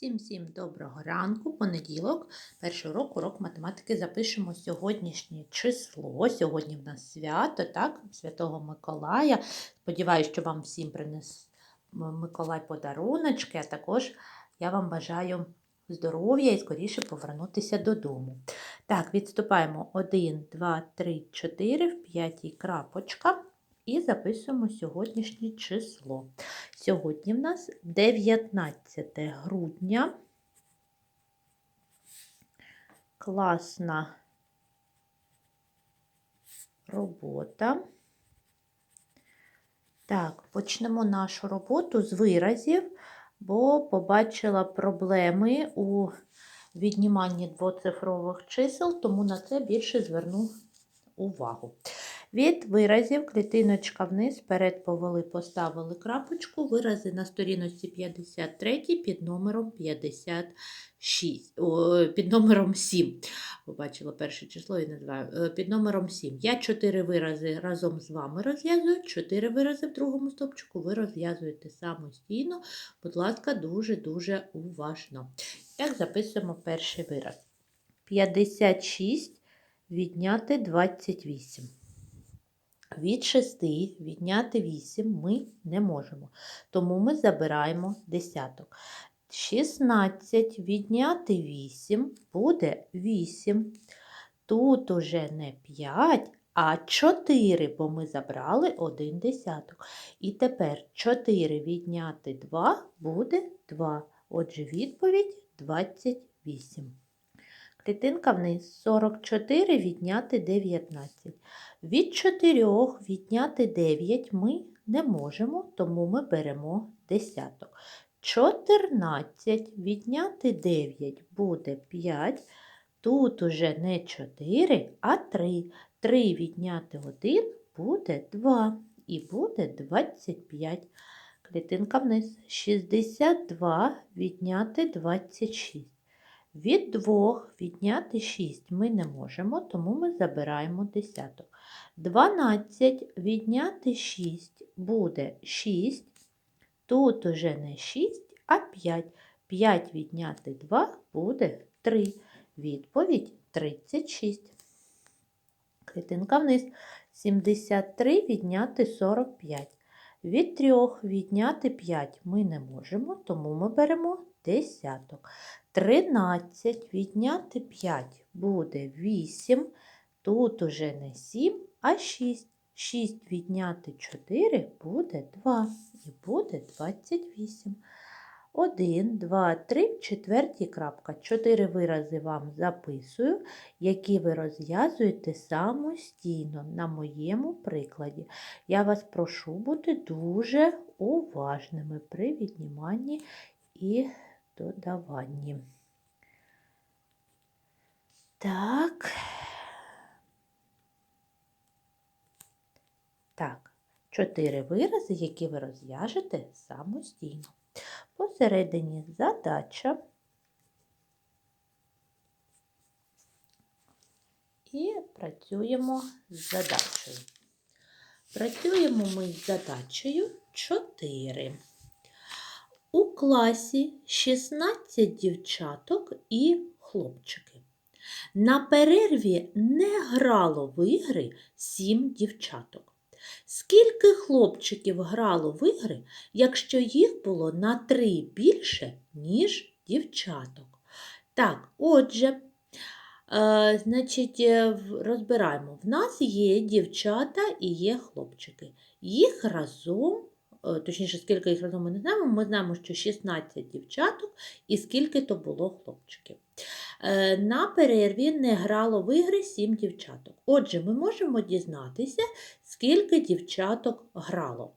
Всім-всім доброго ранку, понеділок, перший урок, урок математики. Запишемо сьогоднішнє число. Сьогодні в нас свято, так, Святого Миколая. Сподіваюся, що вам всім принес Миколай подаруночки, а також я вам бажаю здоров'я і скоріше повернутися додому. Так, відступаємо 1, 2, 3, 4, в п'ятій крапочка. І записуємо сьогоднішнє число. Сьогодні в нас 19 грудня. Класна робота. Так, почнемо нашу роботу з виразів, бо побачила проблеми у відніманні двоцифрових чисел, тому на це більше зверну увагу. Від виразів клітиночка вниз, вперед повели, поставили крапочку, вирази на сторіночці 53 під номером 56, о, під номером 7. Побачила перше число і називаю. Е, Під номером 7. Я 4 вирази разом з вами розв'язую, 4 вирази в другому стопчику ви розв'язуєте самостійно. Будь ласка, дуже-дуже уважно. Так, записуємо перший вираз. 56 відняти 28. Від 6 відняти 8 ми не можемо, тому ми забираємо десяток. 16 відняти 8 буде 8. Тут уже не 5, а 4, бо ми забрали один десяток. І тепер 4 відняти 2 буде 2. Отже, відповідь 28. Клітинка вниз 44 відняти 19. Від 4 відняти 9 ми не можемо, тому ми беремо десяток. 14 відняти 9 буде 5. Тут уже не 4, а 3. 3 відняти 1 буде 2. І буде 25. Клітинка вниз. 62 відняти 26. Від 2 відняти 6 ми не можемо, тому ми забираємо десяток. 12 відняти 6 буде 6. Тут уже не 6, а 5. 5 відняти 2 буде 3. Відповідь 36. Клітинка вниз. 73 відняти 45. Від 3 відняти 5 ми не можемо, тому ми беремо десяток. 13 відняти 5 буде 8. Тут уже не 7, а 6. 6 відняти 4 буде 2 і буде 28. 1, 2, 3, четвертій крапка. Чотири вирази вам записую, які ви розв'язуєте самостійно на моєму прикладі. Я вас прошу бути дуже уважними при відніманні і додаванні. Так. Так, чотири вирази, які ви розв'яжете самостійно. Посередині задача. І працюємо з задачею. Працюємо ми з задачею 4. У класі 16 дівчаток і хлопчики. На перерві не грало в ігри 7 дівчаток. Скільки хлопчиків грало в ігри, якщо їх було на 3 більше, ніж дівчаток? Так, отже, е, значить, е, розбираємо. В нас є дівчата і є хлопчики. Їх разом точніше, скільки їх разом ми не знаємо, ми знаємо, що 16 дівчаток і скільки то було хлопчиків. Е, На перерві не грало в ігри 7 дівчаток. Отже, ми можемо дізнатися, скільки дівчаток грало.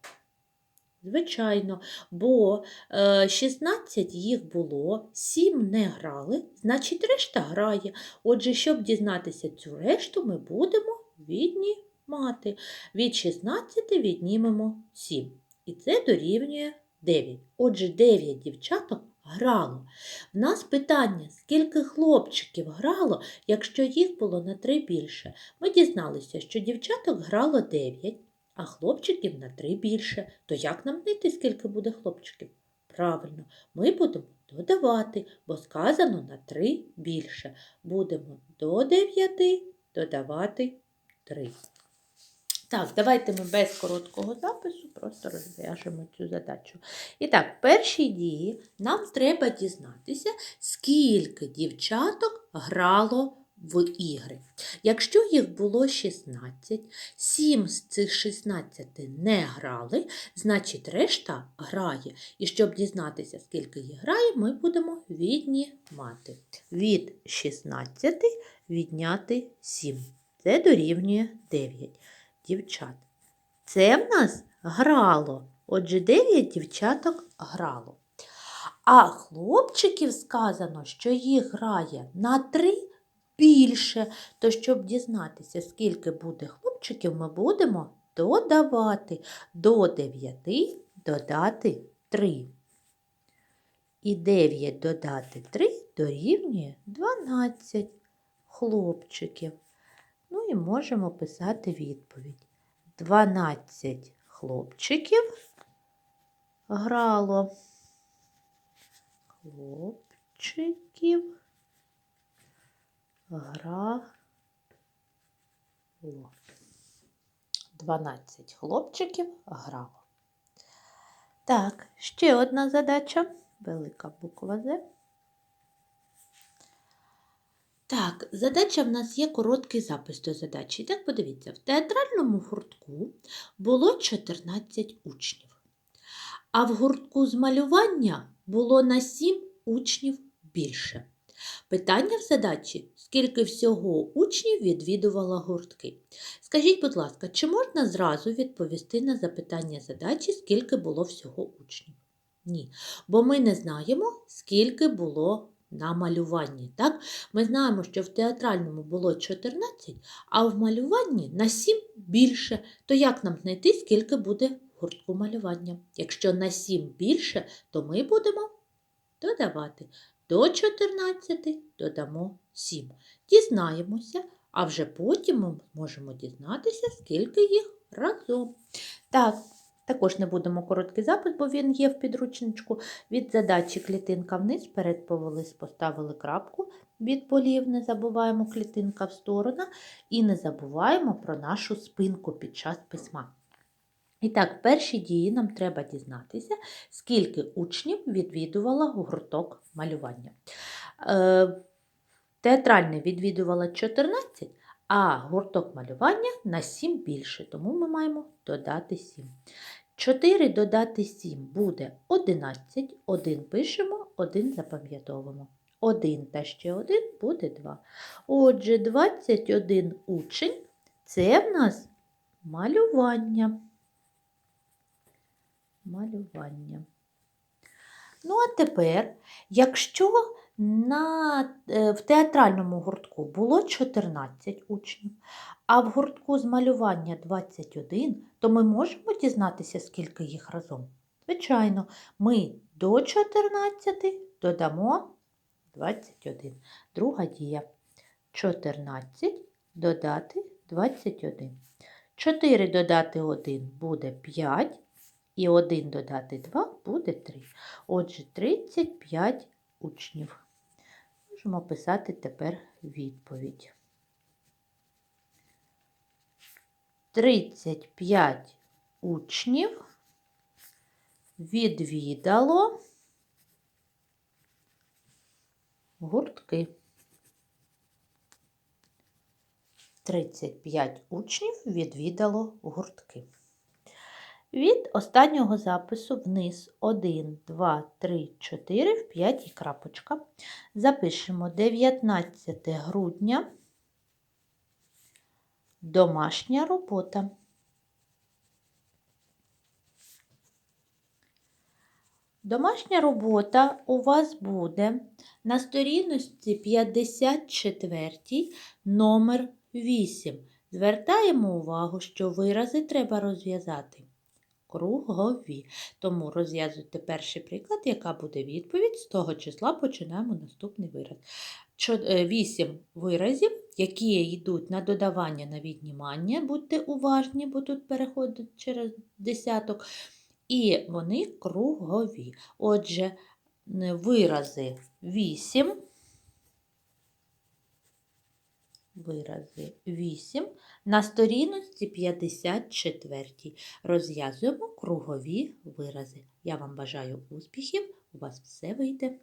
Звичайно, бо е, 16 їх було, 7 не грали, значить решта грає. Отже, щоб дізнатися цю решту, ми будемо віднімати. Від 16 віднімемо 7. І це дорівнює 9. Отже, 9 дівчаток грало. В нас питання, скільки хлопчиків грало, якщо їх було на 3 більше. Ми дізналися, що дівчаток грало 9, а хлопчиків на 3 більше. То як нам знайти, скільки буде хлопчиків? Правильно, ми будемо додавати, бо сказано на 3 більше. Будемо до 9 додавати 3. Так, давайте ми без короткого запису просто розв'яжемо цю задачу. І так, першій дії нам треба дізнатися, скільки дівчаток грало в ігри. Якщо їх було 16, 7 з цих 16 не грали, значить решта грає. І щоб дізнатися, скільки їх грає, ми будемо віднімати. Від 16 відняти 7. Це дорівнює 9 дівчат. Це в нас грало. Отже, 9 дівчаток грало. А хлопчиків сказано, що їх грає на 3 більше. То, щоб дізнатися, скільки буде хлопчиків, ми будемо додавати до 9 додати 3. І 9 додати 3 дорівнює 12 хлопчиків. Ну і можемо писати відповідь. 12 хлопчиків грало. Хлопчиків грало. 12 хлопчиків грало. Так, ще одна задача. Велика буква З. Так, задача в нас є короткий запис до задачі. Так, подивіться, в театральному гуртку було 14 учнів, а в гуртку з малювання було на 7 учнів більше. Питання в задачі, скільки всього учнів відвідувало гуртки. Скажіть, будь ласка, чи можна зразу відповісти на запитання задачі, скільки було всього учнів? Ні, бо ми не знаємо, скільки було на малюванні. Так? Ми знаємо, що в театральному було 14, а в малюванні на 7 більше. То як нам знайти, скільки буде гуртку малювання? Якщо на 7 більше, то ми будемо додавати. До 14 додамо 7. Дізнаємося, а вже потім ми можемо дізнатися, скільки їх разом. Так, також не будемо короткий запис, бо він є в підручничку. Від задачі клітинка вниз, вперед повелись, поставили крапку. Від полів не забуваємо клітинка в сторону і не забуваємо про нашу спинку під час письма. І так, в першій дії нам треба дізнатися, скільки учнів відвідувала гурток малювання. Е, Театральне відвідувала 14, а гурток малювання на 7 більше, тому ми маємо додати 7. 4 додати 7 буде 11, 1 пишемо, 1 запам'ятовуємо. 1 та ще 1 буде 2. Отже, 21 учень це в нас малювання. Малювання. Ну, а тепер, якщо на, е, в театральному гуртку було 14 учнів, а в гуртку з малювання 21, то ми можемо дізнатися, скільки їх разом? Звичайно, ми до 14 додамо 21. Друга дія. 14 додати 21. 4 додати 1 буде 5. І 1 додати 2 буде 3. Отже, 35 учнів. Можемо писати тепер відповідь. 35 учнів відвідало гуртки. 35 учнів відвідало гуртки. Від останнього запису вниз 1, 2, 3, 4 в 5 крапочка. Запишемо 19 грудня. Домашня робота. Домашня робота у вас буде на сторіночці 54 номер 8. Звертаємо увагу, що вирази треба розв'язати кругові. Тому розв'язуйте перший приклад, яка буде відповідь. З того числа починаємо наступний вираз. 8 виразів, які йдуть на додавання на віднімання. Будьте уважні, бо тут переходить через десяток. І вони кругові. Отже, е, вирази 8. Вирази 8 на сторіночці 54. Розв'язуємо кругові вирази. Я вам бажаю успіхів, у вас все вийде.